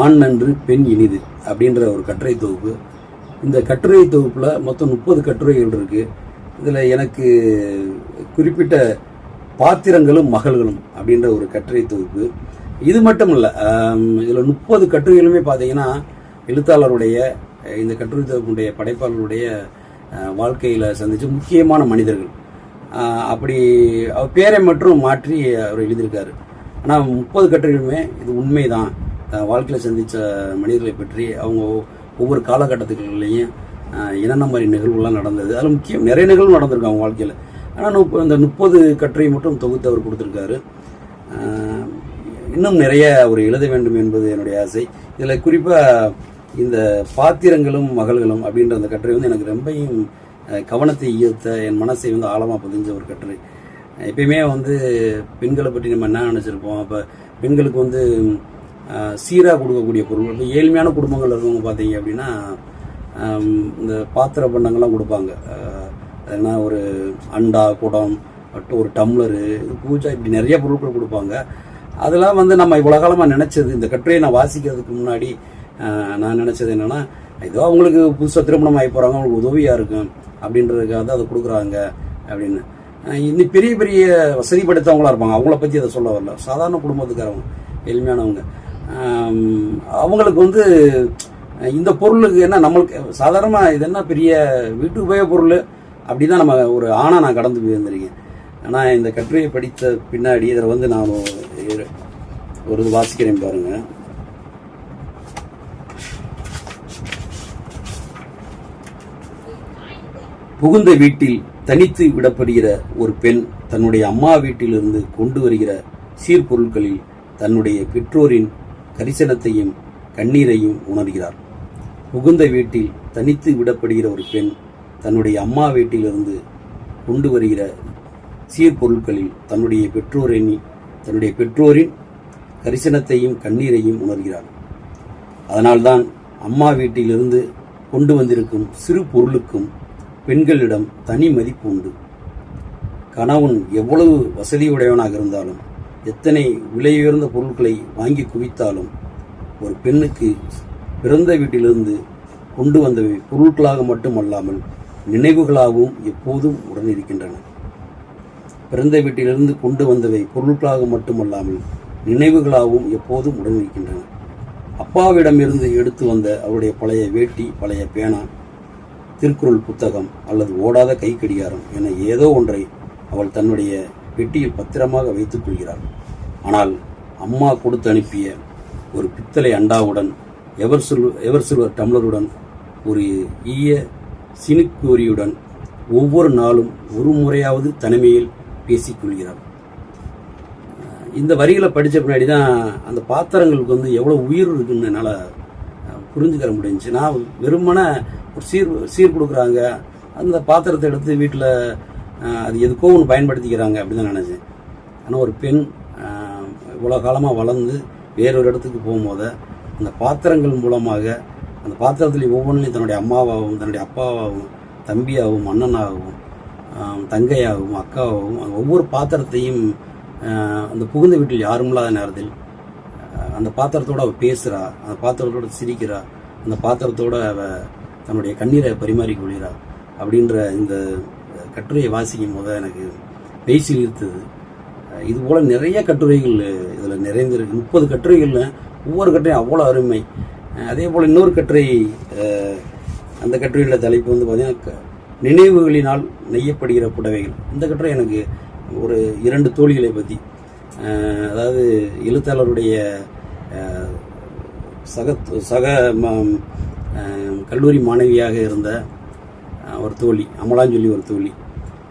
ஆண் நன்று பெண் இனிது அப்படின்ற ஒரு கட்டுரை தொகுப்பு. இந்த கட்டுரை தொகுப்பில் மொத்தம் முப்பது கட்டுரைகள் இருக்கு. இதில் எனக்கு குறிப்பிட்ட பாத்திரங்களும் மகள்களும் அப்படின்ற ஒரு கட்டுரை தொகுப்பு. இது மட்டும் இல்லை இதில் முப்பது கட்டுரைகளுமே பார்த்தீங்கன்னா எழுத்தாளருடைய இந்த கட்டுரை தொகுப்புடைய படைப்பாளருடைய வாழ்க்கையில் சந்தித்த முக்கியமான மனிதர்கள். அப்படி அவர் பேரை மட்டும் மாற்றி அவர் எழுதியிருக்காரு. ஆனால் முப்பது கட்டுரைகளுமே இது உண்மைதான். வாழ்க்கையில் சந்தித்த மனிதர்களை பற்றி அவங்க ஒவ்வொரு காலகட்டத்துகளிலையும் என்னென்ன மாதிரி நிகழ்வுலாம் நடந்தது? அதில் முக்கியம் நிறைய நிகழ்வு நடந்திருக்கு அவங்க வாழ்க்கையில். ஆனால் இந்த முப்பது கட்டுரை மட்டும் தொகுத்து அவர் கொடுத்துருக்காரு. இன்னும் நிறைய அவர் எழுத வேண்டும் என்பது என்னுடைய ஆசை. இதில் குறிப்பாக இந்த பாத்திரங்களும் மகள்களும் அப்படின்ற அந்த கட்டுரை வந்து எனக்கு ரொம்பையும் கவனத்தை ஈர்த்த என் மனசை வந்து ஆழமாக பதிஞ்ச ஒரு கட்டுரை எப்பயுமே வந்து பெண்களை பற்றி நம்ம என்ன நினச்சிருப்போம்? அப்போ பெண்களுக்கு வந்து சீராக கொடுக்கக்கூடிய பொருள். இப்போ ஏழ்மையான குடும்பங்கள் இருக்கவங்க பார்த்தீங்க அப்படின்னா இந்த பாத்திர பண்டங்கள்லாம் கொடுப்பாங்க. அஹ், என்ன ஒரு அண்டா குடம் மட்டும் ஒரு டம்ளரு பூஜா இப்படி நிறைய பொருட்கள் கொடுப்பாங்க. அதெல்லாம் வந்து நம்ம இவ்வளோ காலமாக நினச்சது இந்த கட்டுரையை நான் வாசிக்கிறதுக்கு முன்னாடி நான் நினச்சது என்னென்னா ஏதோ அவங்களுக்கு புதுசாக திருமணம் ஆகி போகிறாங்க அவங்களுக்கு உதவியாக இருக்கும் அப்படின்றதுக்காக தான் அதை கொடுக்குறாங்க அப்படின்னு. இன்னும் பெரிய பெரிய வசதி படுத்தவங்களாக இருப்பாங்க. அவங்கள பற்றி அதை சொல்ல வரல. சாதாரண குடும்பத்துக்காரவங்க எளிமையானவங்க அவங்களுக்கு வந்து இந்த பொருளுக்கு என்ன நம்மளுக்கு சாதாரணமாக இது என்ன பெரிய வீட்டு உபயோக பொருள்? அப்படி தான் நம்ம ஒரு ஆணை நான் கடந்து போயிருந்திருக்கேன் ஆனால் இந்த கட்டுரையை படித்த பின்னாடி இதில் வந்து நான் ஒரு- இது வாசிக்கிறேன் பாருங்கள் புகுந்த வீட்டில் தனித்து விடப்படுகிற ஒரு பெண் தன்னுடைய அம்மா வீட்டிலிருந்து கொண்டு வருகிற சீர்பொருட்களில் தன்னுடைய பெற்றோரின் கரிசனத்தையும் கண்ணீரையும் உணர்கிறார். புகுந்த வீட்டில் தனித்து விடப்படுகிற ஒரு பெண் தன்னுடைய அம்மா வீட்டிலிருந்து கொண்டு வருகிற சீர்பொருட்களில் தன்னுடைய பெற்றோரின் தன்னுடைய பெற்றோரின் கரிசனத்தையும் கண்ணீரையும் உணர்கிறார் அதனால்தான் அம்மா வீட்டிலிருந்து கொண்டு வந்திருக்கும் சிறு பொருளுக்கும் பெண்களிடம் தனி மதிப்பு உண்டு. கணவன் எவ்வளவு வசதியுடையவனாக இருந்தாலும் எத்தனை விலையுயர்ந்த பொருட்களை வாங்கி குவித்தாலும் ஒரு பெண்ணுக்கு பிறந்த வீட்டிலிருந்து கொண்டு வந்தவை பொருட்களாக மட்டுமல்லாமல் நினைவுகளாகவும் எப்போதும் உடன் இருக்கின்றன பிறந்த வீட்டிலிருந்து கொண்டு வந்தவை பொருட்களாக மட்டுமல்லாமல் நினைவுகளாகவும் எப்போதும் உடன் இருக்கின்றன அப்பாவிடமிருந்து எடுத்து வந்த அவருடைய பழைய வேட்டி பழைய பேனா திருக்குறள் புத்தகம் அல்லது ஓடாத கைக்கடியாரம் என ஏதோ ஒன்றை அவள் தன்னுடைய பெட்டியில் பத்திரமாக வைத்துக் கொள்கிறாள் ஆனால் அம்மா கொடுத்து அனுப்பிய ஒரு பித்தளை அண்டாவுடன் எவர் சில் எவர் சில்வர் டம்ளருடன் ஒரு ஈய சினுக்குரியுடன் ஒவ்வொரு நாளும் ஒரு முறையாவது தனிமையில் பேசிக்கொள்கிறாள் இந்த வரிகளை படித்த பின்னாடி தான் அந்த பாத்திரங்களுக்கு வந்து எவ்வளோ உயிர் இருக்குன்னு என்னால் புரிஞ்சுக்கிற முடிஞ்சுச்சு. நான் வெறுமனே ஒரு சீர் சீர் கொடுக்குறாங்க. அந்த பாத்திரத்தை எடுத்து வீட்டில் அது எதுக்கோ ஒன்று பயன்படுத்திக்கிறாங்க அப்படிதான் நினச்சேன். ஆனால் ஒரு பெண் இவ்வளோ காலமாக வளர்ந்து வேறொரு இடத்துக்கு போகும்போது அந்த பாத்திரங்கள் மூலமாக அந்த பாத்திரத்தில் ஒவ்வொன்றிலையும் தன்னுடைய அம்மாவாகவும் தன்னுடைய அப்பாவாகவும் தம்பியாகவும் அண்ணனாகவும் தங்கையாகவும் அக்காவாகவும் ஒவ்வொரு பாத்திரத்தையும் அந்த புகுந்த வீட்டில் யாரும் இல்லாத நேரத்தில் அந்த பாத்திரத்தோட அவள் பேசுகிறா அந்த பாத்திரத்தோட சிரிக்கிறா அந்த பாத்திரத்தோட அவள் தன்னுடைய கண்ணீரை பரிமாறிக் கொள்கிறா அப்படின்ற இந்த கட்டுரையை வாசிக்கும் போது எனக்கு பேசில் இருந்தது. இது போல் நிறைய கட்டுரைகள் இதில் நிறைந்திருக்கு முப்பது கட்டுரைகளில் ஒவ்வொரு கட்டுரையும் அவ்வளோ அருமை. அதே போல் இன்னொரு கட்டுரை அந்த கட்டுரையோட தலைப்பு வந்து பார்த்தீங்கன்னா க- நினைவுகளினால் நெய்யப்படுகிற புடவைகள். இந்த கட்டுரை எனக்கு ஒரு இரண்டு தோழிகளை பற்றி அதாவது எழுத்தாளருடைய சக சக கல்லூரி மாணவியாக இருந்த ஒரு தோழி அமலான்னு சொல்லி ஒரு தோழி.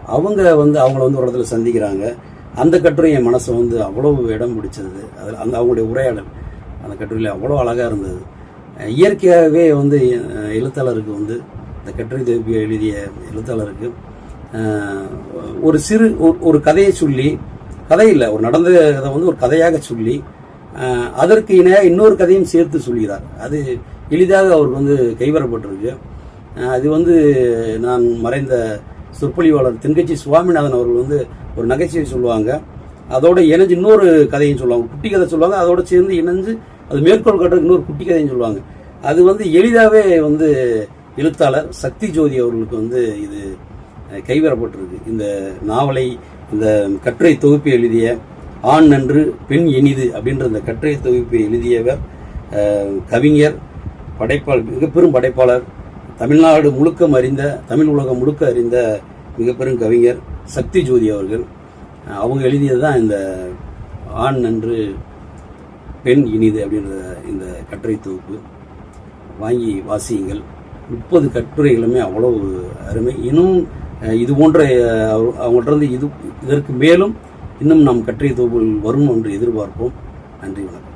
அவங்க வந்து அவங்கள வந்து ஒரு இடத்துல சந்திக்கிறாங்க. அந்த கட்டுரை என் மனசை வந்து அவ்வளோ இடம் பிடிச்சது. அதில் அந்த அவங்களுடைய உரையாடல் அந்த கட்டுரையில் அவ்வளோ அழகாக இருந்தது. இயற்கையாகவே வந்து எழுத்தாளருக்கு வந்து இந்த கட்டுரை தொகுப்பை எழுதிய எழுத்தாளருக்கு ஒரு சிறு ஒரு- கதையை சொல்லி கதை இல்லை ஒரு நடந்த கதை வந்து ஒரு கதையாக சொல்லி அதற்கு இணையாக இன்னொரு கதையும் சேர்த்து சொல்கிறார். அது எளிதாக அவருக்கு வந்து கைவரப்பட்டிருக்கு. அது வந்து நான் மறைந்த சொற்பொழிவாளர் தென்கட்சி சுவாமிநாதன் அவர்கள் வந்து ஒரு நகைச்சுவை சொல்லுவாங்க. அதோட இணைஞ்சு இன்னொரு கதையும் சொல்லுவாங்க. குட்டி கதை சொல்லுவாங்க. அதோட சேர்ந்து இணைஞ்சு அது மேற்கோள் கட்டுறதுக்கு இன்னொரு குட்டி கதைன்னு சொல்லுவாங்க. அது வந்து எளிதாகவே வந்து எழுத்தாளர் சக்தி ஜோதி அவர்களுக்கு வந்து இது கைவரப்பட்டிருக்கு இந்த நாவலை இந்த கட்டுரை தொகுப்பை எழுதிய ஆண் நன்று பெண் இனிது அப்படின்ற இந்த கட்டுரை தொகுப்பை எழுதியவர் கவிஞர் படைப்பாளர் மிகப்பெரும் படைப்பாளர் தமிழ்நாடு முழுக்கம் அறிந்த தமிழ் உலகம் முழுக்க அறிந்த மிகப்பெரும் கவிஞர் சக்தி ஜோதி அவர்கள். அவங்க எழுதியது தான் இந்த ஆண் நன்று பெண் இனிது அப்படின்ற இந்த கட்டுரை தொகுப்பு. வாங்கி வாசியுங்கள். முப்பது கட்டுரைகளுமே அவ்வளவு அருமை. இன்னும் இது போன்ற அவ- அவங்கள்ட்ட இருந்து இது இதற்கு மேலும் இன்னும் நாம் கட்டுரை தொகுப்புகள் வரும் என்று எதிர்பார்ப்போம். நன்றி வணக்கம்.